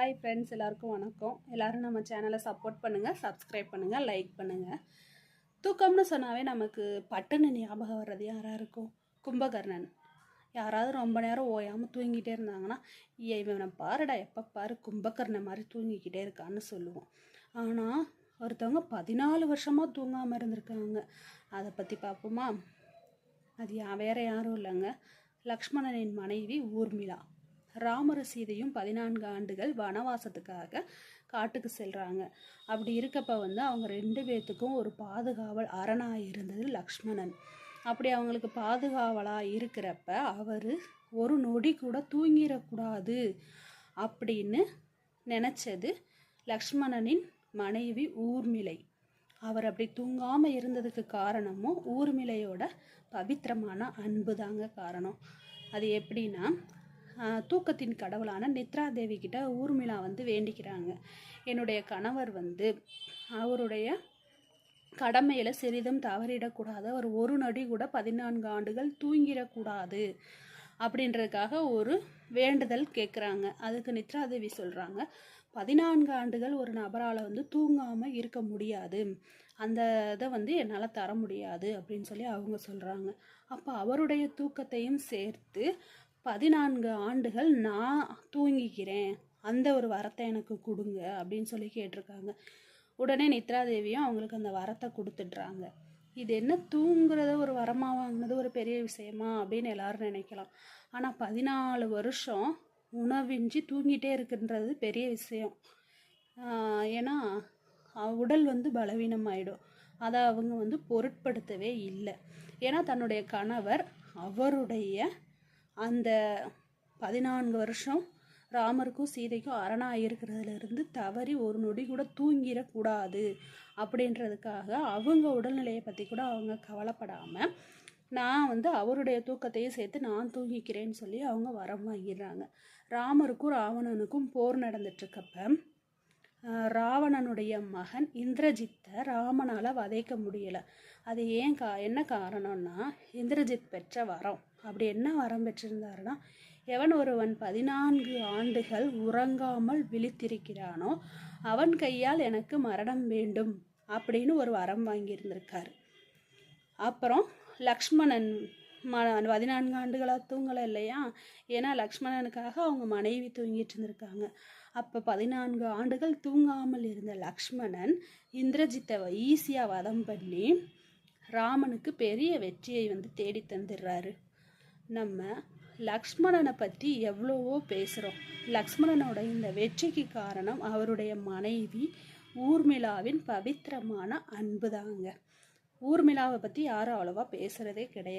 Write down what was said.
Hi friends எல்லாருக்கும் வணக்கம். எல்லாரும் நம்ம சேனலை சப்போர்ட் பண்ணுங்கள் சப்ஸ்கிரைப் பண்ணுங்கள் லைக் பண்ணுங்கள் தூக்கம்னு சொன்னாவே நமக்கு பட்டுன்னு ஞாபகம் வர்றது யாராக இருக்கும்? கும்பகர்ணன். யாராவது ரொம்ப நேரம் ஓயாமல் தூங்கிட்டே இருந்தாங்கன்னா இவனை பாருடா எப்போ பாரு கும்பகர்ணன் மாதிரி தூங்கிக்கிட்டே இருக்கான்னு சொல்லுவோம். ஆனால் ஒருத்தவங்க பதினாலு வருஷமாக தூங்காமல் இருந்திருக்காங்க அதை பற்றி பார்ப்போமா அது வேறு யாரும் இல்லைங்க. லக்ஷ்மணனின் மனைவி ஊர்மிளா. ராமர சீதையும் பதினான்கு ஆண்டுகள் வனவாசத்துக்காக காட்டுக்கு செல்கிறாங்க அப்படி இருக்கப்ப வந்து அவங்க ரெண்டு பேர்த்துக்கும் ஒரு பாதுகாவல் அரணாக இருந்தது லக்ஷ்மணன். அப்படி அவங்களுக்கு பாதுகாவலாக இருக்கிறப்ப அவர் ஒரு நொடி கூட தூங்கிடக்கூடாது அப்படின்னு நினச்சது லக்ஷ்மணனின் மனைவி ஊர்மிளை. அவர் அப்படி தூங்காமல் இருந்ததுக்கு காரணமும் ஊர்மிளையோட பவித்திரமான அன்பு தாங்க காரணம். அது எப்படின்னா தூக்கத்தின் கடவுளான நித்ரா தேவி கிட்ட ஊர்மிளா வந்து வேண்டிக்கிறாங்க. என்னுடைய கணவர் வந்து அவருடைய கடமையில் சிறிதும் தவறிடக்கூடாது. அவர் ஒரு நடி கூட பதினான்கு ஆண்டுகள் தூங்கிடக்கூடாது அப்படின்றதுக்காக ஒரு வேண்டுதல் கேட்குறாங்க அதுக்கு நித்ராதேவி சொல்கிறாங்க பதினான்கு ஆண்டுகள் ஒரு நபரால் வந்து தூங்காமல் இருக்க முடியாது. அந்த இதை வந்து என்னால் தர முடியாது. அப்படின்னு சொல்லி அவங்க சொல்கிறாங்க அப்போ அவருடைய தூக்கத்தையும் சேர்த்து பதினான்கு ஆண்டுகள் நான் தூங்கிக்கிறேன். அந்த ஒரு வரத்தை எனக்கு கொடுங்க அப்படின்னு சொல்லி கேட்டிருக்காங்க. உடனே நித்ராதேவியும் அவங்களுக்கு அந்த வரத்தை கொடுத்துட்றாங்க. இது என்ன தூங்குறத ஒரு வரமாக வாங்கினது ஒரு பெரிய விஷயமா அப்படின்னு எல்லாரும் நினைக்கலாம். ஆனால் பதினாலு வருஷம் உணவின்றி தூங்கிட்டே இருக்குன்றது பெரிய விஷயம். ஏன்னா உடல் வந்து பலவீனமாயிடும். அதை அவங்க வந்து பொருட்படுத்தவே இல்லை. ஏன்னா தன்னுடைய கணவர் அவருடைய அந்த பதினான்கு வருஷம் ராமருக்கும் சீதைக்கும் அரணாக இருக்கிறதுல தவறி ஒரு நொடி கூட தூங்கிடக்கூடாது அப்படின்றதுக்காக அவங்க உடல்நிலையை பற்றி கூட அவங்க கவலைப்படாமல் நான் வந்து அவருடைய தூக்கத்தையும் சேர்த்து நான் தூங்கிக்கிறேன்னு சொல்லி அவங்க வரம் வாங்கிடுறாங்க. ராமருக்கும் ராவணனுக்கும் போர் நடந்துட்டுருக்கப்ப ராவணனுடைய மகன் இந்திரஜித்தை ராமனால் வதைக்க முடியலை. அது ஏன் கா என்ன காரணம்னா இந்திரஜித் பெற்ற வரம். அப்படி என்ன வரம் பெற்றிருந்தாருன்னா எவன் ஒருவன் பதினான்கு ஆண்டுகள் உறங்காமல் விழித்திருக்கிறானோ அவன் கையால் எனக்கு மரணம் வேண்டும் அப்படின்னு ஒரு வரம் வாங்கியிருந்திருக்காரு. அப்புறம் லக்ஷ்மணன் ம பதினான்கு ஆண்டுகளாக தூங்கலை இல்லையா? ஏன்னா லக்ஷ்மணனுக்காக அவங்க மனைவி தூங்கிட்டு இருந்திருக்காங்க. அப்போ பதினான்கு ஆண்டுகள் தூங்காமல் இருந்த லக்ஷ்மணன் இந்திரஜித்தை ஈஸியாக வதம் பண்ணி ராமனுக்கு பெரிய வெற்றியை வந்து தேடி தந்துடுறாரு. நம்ம லக்ஷ்மணனை பற்றி எவ்வளவோ பேசுகிறோம் லக்ஷ்மணனோட இந்த வெற்றிக்கு காரணம் அவருடைய மனைவி ஊர்மிளாவின் பவித்திரமான அன்பு தாங்க ஊர்மிளாவை பற்றி யாரும் அவ்வளோவா பேசுகிறதே கிடையாது.